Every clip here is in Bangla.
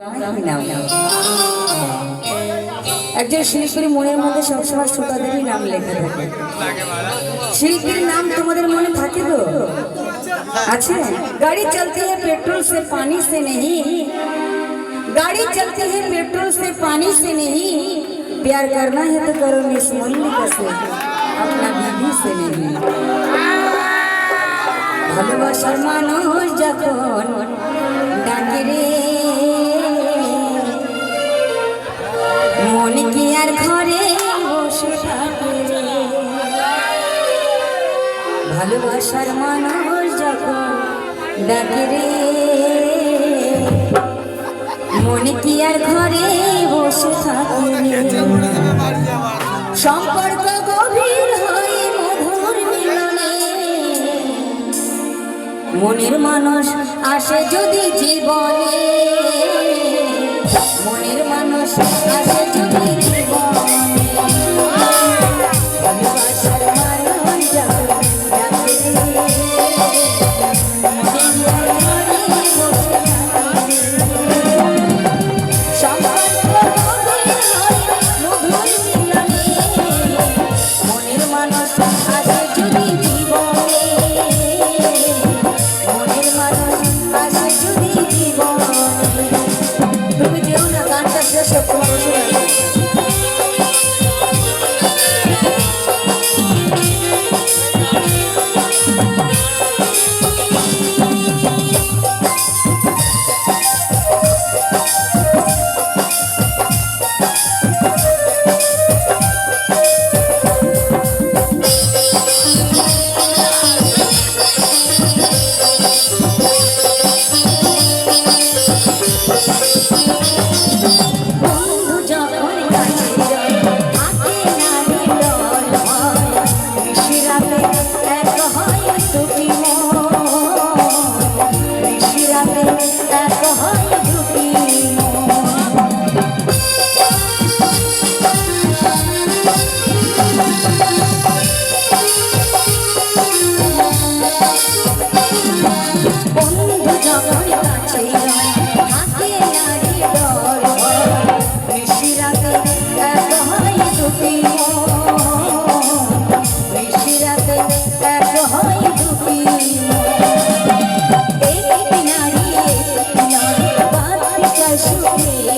নাম একজন শিল্পীর মনের মধ্যে সবসময় শ্রোতাদেরই নাম লেখা থাকে শিল্পীর নাম তোমাদের মনে থাকে তো আছে গাড়ি चलती है पेट्रोल से पानी से नहीं गाड़ी चलती है पेट्रोल से पानी से नहीं प्यार करना है तो करो मिस मल्लिका से अपना बीबी से नहीं ভালোবাসার মানুষ যখন ডাকে রে ভালোবাসার মানুষ যখন ডাকে রে, মনে কি আর ঘরে বসে থাকে সম্পর্ক গভীর হয়ে মধুর মিলনে। মনের মানুষ আসে যদি জীবনে। মনের মানুষ আসে যদি saber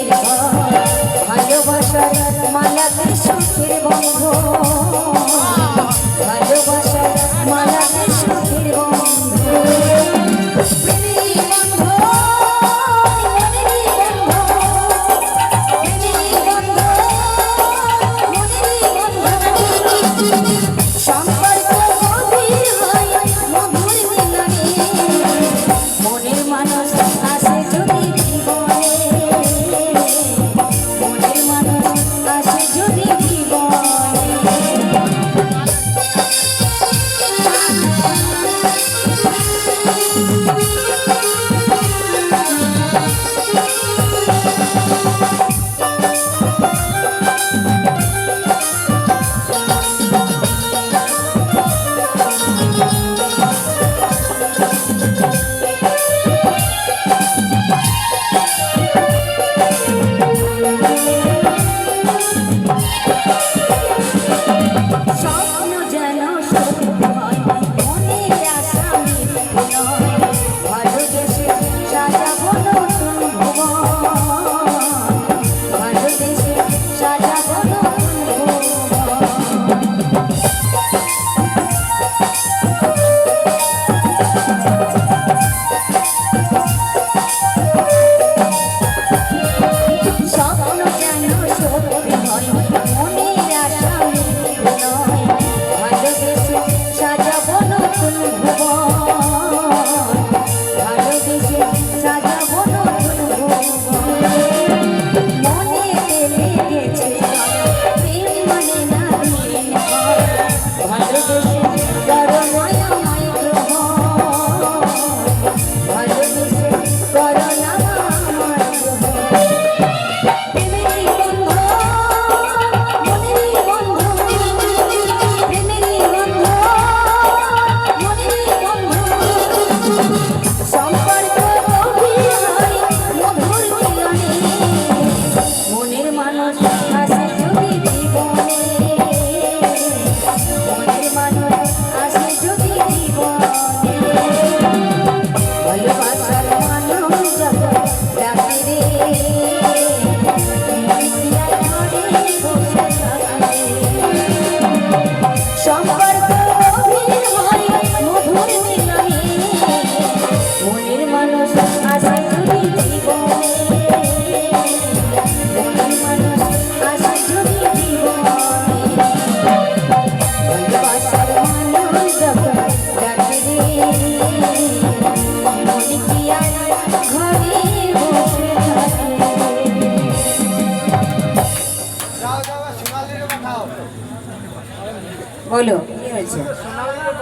baila. বলো কি হয়েছে?